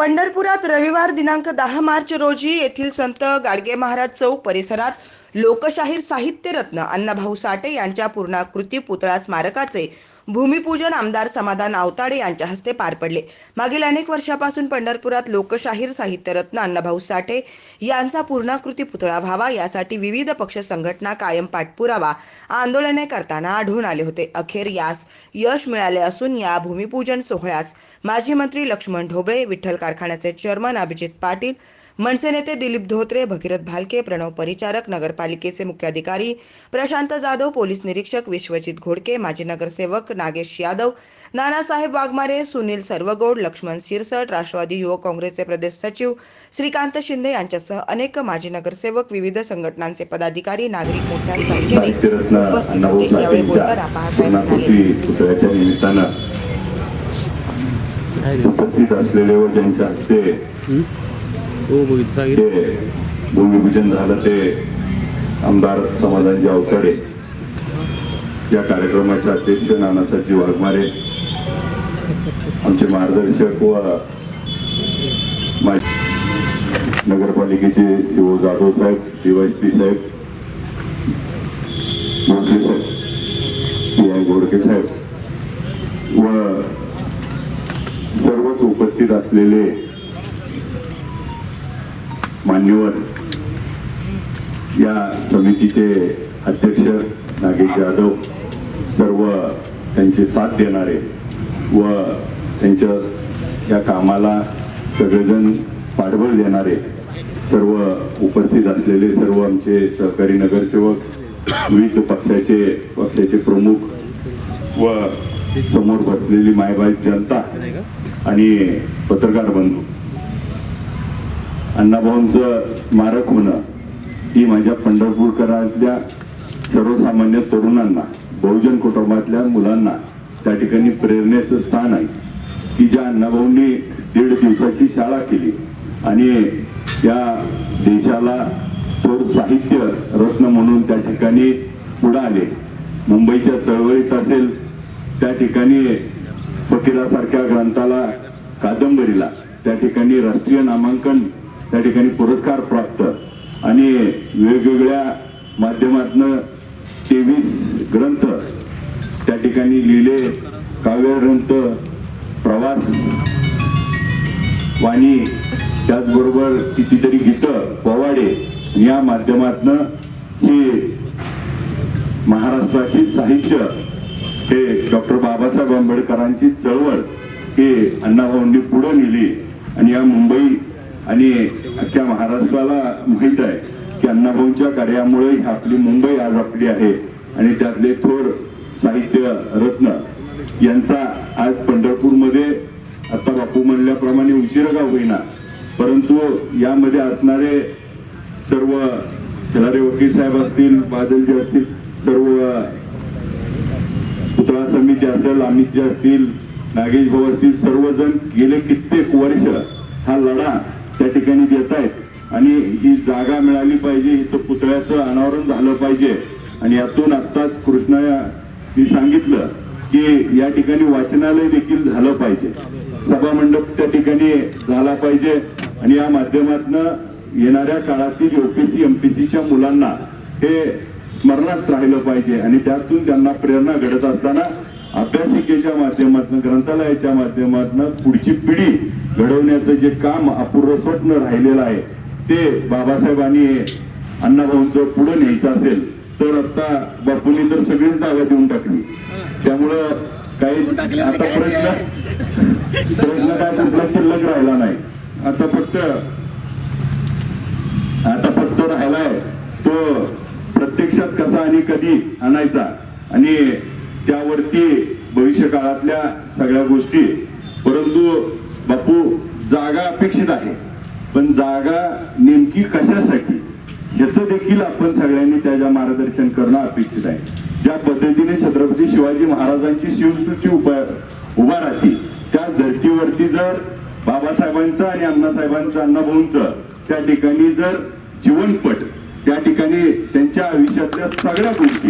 पंढरपुरात रविवार दिनांक दहा मार्च रोजी येथील संत गाडगे महाराज चौक परिसरात लोकशाहीर साहित्यरत्न अण्णाभाऊ साठे यांच्या पूर्णाकृती पुतळा स्मारकाचे भूमिपूजन आमदार समाधान आवताडे यांच्या हस्ते पार पडले. मागील अनेक वर्षापासून पंढरपुरात लोकशाहीर साहित्य रत्न अण्णाभाऊ साठे यांचा पूर्णाकृती पुतळा व्हावा यासाठी विविध पक्ष संघटना कायम पाठपुरावा आंदोलने करताना आढळून आले होते. अखेर यास यश मिळाले असून या भूमिपूजन सोहळ्यास माजी मंत्री लक्ष्मण ढोबळे विठ्ठल कारखान्याचे चेअरमन अभिजित पाटील मनसे नेते दिलीप धोत्रे भगीरथ भालके प्रणव परिचारक नगरपालिकेचे मुख्याधिकारी प्रशांत जाधव पोलीस निरीक्षक विश्वजित घोडके माजी नगरसेवक नागेश यादव नानासाहेब वाघमारे सुनील सर्वगोड लक्ष्मण सिरसट राष्ट्रवादी युवक काँग्रेसचे प्रदेश सचिव श्रीकांत शिंदे यांच्यासह अनेक माजी नगरसेवक विविध संघटनांचे पदाधिकारी नागरिक मोठ्या संख्येने उपस्थित होते. यावेळी बोलताना पहाटे म्हणाले. उपस्थित असलेले व ज्यांच्या हस्ते हो, हो बघितलं भूमिपूजन झालं ते आमदार समाधानजी अवताडे या कार्यक्रमाचे अध्यक्ष नानासाहेबजी वाघमारे आमचे मार्गदर्शक व माजी नगरपालिकेचे सीओ जाधव साहेब डीवायसपी साहेब गोडके साहेब पी आय गोडके साहेब व सर्वच उपस्थित असलेले मान्यवर या समितीचे अध्यक्ष नागेश जाधव सर्व त्यांचे साथ देणारे व त्यांच्या या कामाला सगळेजण पाठबळ देणारे सर्व उपस्थित असलेले सर्व आमचे सहकारी नगरसेवक विविध पक्षाचे पक्षाचे प्रमुख व समोर बसलेली मायबाई जनता आणि पत्रकार बंधू. अण्णाभाऊंचं स्मारक होणं ही माझ्या पंढरपूरकरातल्या सर्वसामान्य तरुणांना बहुजन कुटुंबातल्या मुलांना त्या ठिकाणी प्रेरणेचं स्थान आहे. की ज्या अण्णाभाऊंनी दीड दिवसाची शाळा केली आणि या देशाला थोर साहित्य रत्न म्हणून त्या ठिकाणी पुढे आले. मुंबईच्या चळवळीत असेल त्या ठिकाणी फकीरासारख्या ग्रंथाला कादंबरीला त्या ठिकाणी राष्ट्रीय नामांकन त्या ठिकाणी पुरस्कार प्राप्त. आणि वेगवेगळ्या माध्यमातनं तेवीस ग्रंथ त्या ठिकाणी लिहिले. काव्यग्रंथ प्रवास वाणी त्याचबरोबर कितीतरी गीतं पोवाडे या माध्यमातनं हे महाराष्ट्राची साहित्य हे डॉक्टर बाबासाहेब आंबेडकरांची चळवळ हे अण्णाभाऊंनी पुढे नेली. आणि या मुंबई आणि अख्ख्या महाराष्ट्राला माहीत आहे की अण्णाभाऊंच्या कार्यामुळे ही आपली मुंबई आज आपली आहे आणि त्यातले थोर साहित्य रत्न यांचा आज पंढरपूरमध्ये आता बापू म्हणल्याप्रमाणे उशिरा का होईना. परंतु यामध्ये असणारे सर्व खिलारे वकील साहेब असतील बादलजी असतील सर्व पुतळा समिती असेल अमितजी असतील नागेश भाऊ असतील सर्वजण गेले कित्येक वर्ष हा लढा त्या ठिकाणी देत आहेत. आणि ही जागा मिळाली पाहिजे हिचं पुतळ्याचं अनावरण झालं पाहिजे. आणि यातून आत्ताच कृष्णा मी सांगितलं की या ठिकाणी वाचनालय देखील झालं पाहिजे. सभा मंडप त्या ठिकाणी झाला पाहिजे. आणि या माध्यमातनं येणाऱ्या काळातील ओपीसी एमपीसीच्या मुलांना हे स्मरणात राहिलं पाहिजे. आणि त्यातून त्यांना प्रेरणा घडत असताना अभ्यासिकेच्या माध्यमातून ग्रंथालयाच्या माध्यमातून पुढची पिढी घडवण्याचं जे काम अपूर्व स्वप्न राहिलेलं आहे ते बाबासाहेबांनी अण्णाभाऊंचं पुढे न्यायचं असेल तर आता बापूंनी तर सगळीच जागा देऊन टाकली. त्यामुळं काही आता प्रश्न प्रश्न काय कुठला शिल्लक राहिला नाही. आता फक्त आता फक्त राहिलाय तो प्रत्यक्षात कसा आणि कधी आणायचा आणि त्यावरती भविष्य काळातल्या सगळ्या गोष्टी परंतु बापू जागा अपेक्षित आहे. पण जागा नेमकी कशासाठी? याचं देखील आपण सगळ्यांनी त्याच्या मार्गदर्शन करणं अपेक्षित आहे. ज्या पद्धतीने छत्रपती शिवाजी महाराजांची शिवसृष्टी उभा उभा राहते त्या धर्तीवरती जर बाबासाहेबांचं आणि अण्णासाहेबांचं अण्णाभाऊंचं त्या ठिकाणी जर जीवनपट त्या ठिकाणी त्यांच्या आयुष्यातल्या सगळ्या गोष्टी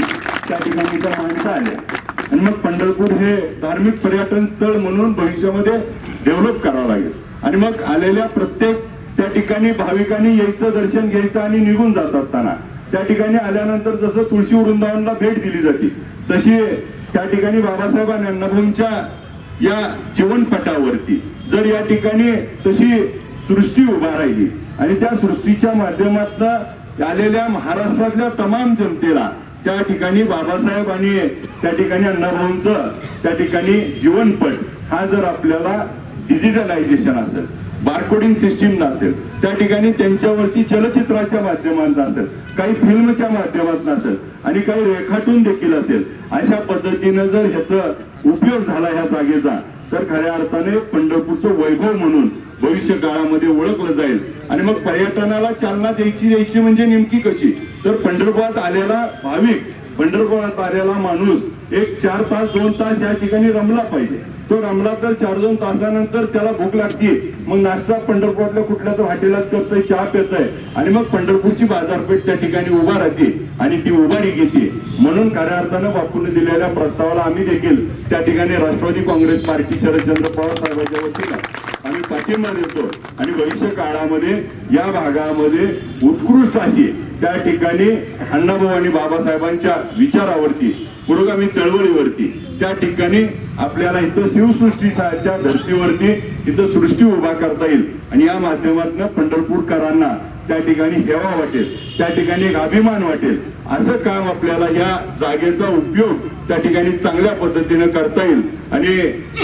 त्या ठिकाणी त्या माणसं आल्या. आणि मग पंढरपूर हे धार्मिक पर्यटन स्थळ म्हणून भविष्यामध्ये डेव्हलप करावं लागेल. आणि मग आलेल्या प्रत्येक त्या ठिकाणी भाविकांनी यायचं दर्शन घ्यायचं आणि निघून जात असताना त्या ठिकाणी आल्यानंतर जसं तुळशी वृंदावनला भेट दिली जाते तशी त्या ठिकाणी बाबासाहेब आणि अण्णाभाऊंच्या या जीवनपटावरती जर या ठिकाणी तशी सृष्टी उभा राहिली आणि त्या सृष्टीच्या माध्यमातून आलेल्या महाराष्ट्रातल्या तमाम जनतेला त्या ठिकाणी बाबासाहेब आणि त्या ठिकाणी अण्णाभाऊंचं त्या ठिकाणी जीवनपट हा जर आपल्याला डिजिटलायझेशन असेल बारकोडिंग सिस्टीम नसेल त्या ठिकाणी त्यांच्यावरती चलचित्राच्या माध्यमातून असेल काही फिल्मच्या माध्यमातून असेल आणि काही रेखाटून देखील असेल अशा पद्धतीनं जर ह्याचा उपयोग झाला ह्या जागेचा तर खऱ्या अर्थाने पंढरपूरचं वैभव म्हणून भविष्य काळामध्ये ओळखलं जाईल. आणि मग पर्यटनाला चालना द्यायची द्यायची म्हणजे नेमकी कशी? तर पंढरपुरात आलेला भाविक पंढरपुरात आलेला माणूस एक चार तास दोन तास या ठिकाणी रमला पाहिजे. तो रमला तर चार दोन तासानंतर त्याला भूक लागते मग नाश्ता पंढरपुरातल्या कुठल्या तर हॉटेलात करतोय चहा पितोय. आणि मग पंढरपूरची बाजारपेठ त्या ठिकाणी उभा राहते आणि ती उभारी घेते म्हणून खऱ्या अर्थानं बापूंनी दिलेल्या प्रस्तावाला आम्ही देखील त्या ठिकाणी राष्ट्रवादी काँग्रेस पार्टी शरदचंद्र पवार साहेबांच्या वतीनं आम्ही पाठिंबा देतो. आणि भविष्य काळामध्ये या भागामध्ये उत्कृष्ट अशी त्या ठिकाणी अण्णाभाऊ आणि बाबासाहेबांच्या विचारावरती पुरोगामी चळवळीवरती. त्या ठिकाणी आपल्याला इथं शिवसृष्टीच्या धर्तीवरती इथं सृष्टी उभा करता येईल. आणि या माध्यमातून पंढरपूरकरांना त्या ठिकाणी हेवा वाटेल त्या ठिकाणी एक अभिमान वाटेल. असं काम आपल्याला या जागेचा उपयोग त्या ठिकाणी चांगल्या पद्धतीनं करता येईल. आणि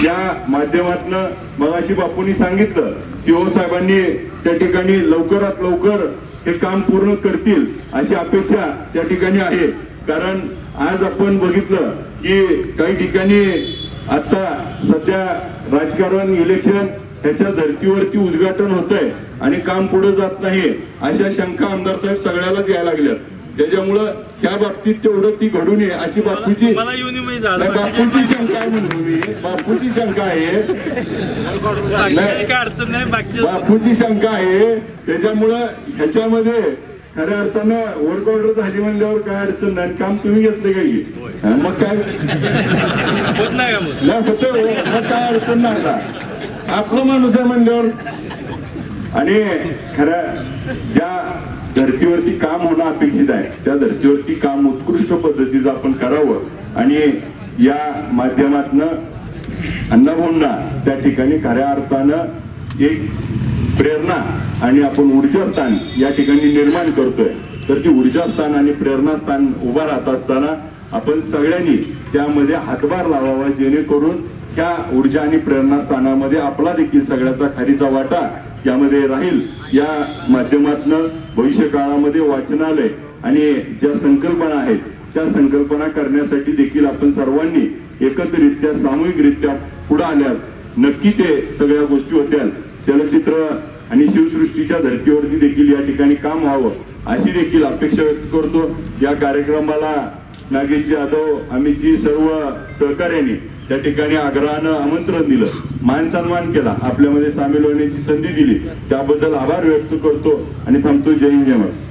या माध्यमातनं मगाशी बापूंनी सांगितलं सीओ साहेबांनी त्या ठिकाणी लवकरात लवकर हे काम पूर्ण करतील अशी अपेक्षा त्या ठिकाणी आहे. कारण आज आपण बघितलं की काही ठिकाणी आता सध्या राजकारण इलेक्शन ह्याच्या धर्तीवरती उद्घाटन होत आहे आणि काम पुढे जात नाही. अशा शंका आमदार साहेब सगळ्यालाच यायला लागल्यात. त्याच्यामुळं ह्या बाबतीत तेवढं ती घडू नये अशी बापूची बापूंची शंका आहे मी. बापूची शंका आहे. बापूची शंका आहे. त्याच्यामुळं ह्याच्यामध्ये खऱ्या अर्थानं वर्क ऑर्डर झाली म्हणल्यावर काय अडचण नाही. काम तुम्ही घेतले का की हा, मग काय? होत नाही होतं. मग काय अडचण नाही आता. आपलं माणूस आहे म्हणल्यावर. आणि खऱ्या ज्या धर्तीवरती काम होणं अपेक्षित आहे त्या धर्तीवरती काम उत्कृष्ट पद्धतीचं आपण करावं. आणि या माध्यमातनं अण्णाभाऊंना त्या ठिकाणी खऱ्या अर्थानं एक प्रेरणा आणि आपण ऊर्जास्थान या ठिकाणी निर्माण करतोय. तर ती ऊर्जास्थान आणि प्रेरणास्थान उभा राहत असताना आपण सगळ्यांनी त्यामध्ये हातभार लावावा जेणेकरून त्या ऊर्जा आणि प्रेरणास्थानामध्ये आपला देखील सगळ्याचा खारीचा वाटा यामध्ये राहील. या माध्यमातनं भविष्य काळामध्ये वाचनालय आणि ज्या संकल्पना आहेत त्या संकल्पना करण्यासाठी देखील आपण सर्वांनी एकत्रित्या सामूहिकरित्या पुढे आल्यास नक्की ते सगळ्या गोष्टी होत्या चलचित्र आणि शिवसृष्टीच्या धर्तीवरती देखील या ठिकाणी काम व्हावं अशी देखील अपेक्षा व्यक्त करतो. या कार्यक्रमाला नागेश जाधव अमितजी सर्व सहकार्याने त्या ठिकाणी आग्रहानं आमंत्रण दिलं. मान सन्मान केला. आपल्यामध्ये सामील होण्याची संधी दिली. त्याबद्दल आभार व्यक्त करतो आणि थांबतो. जय हिंद जय महाराज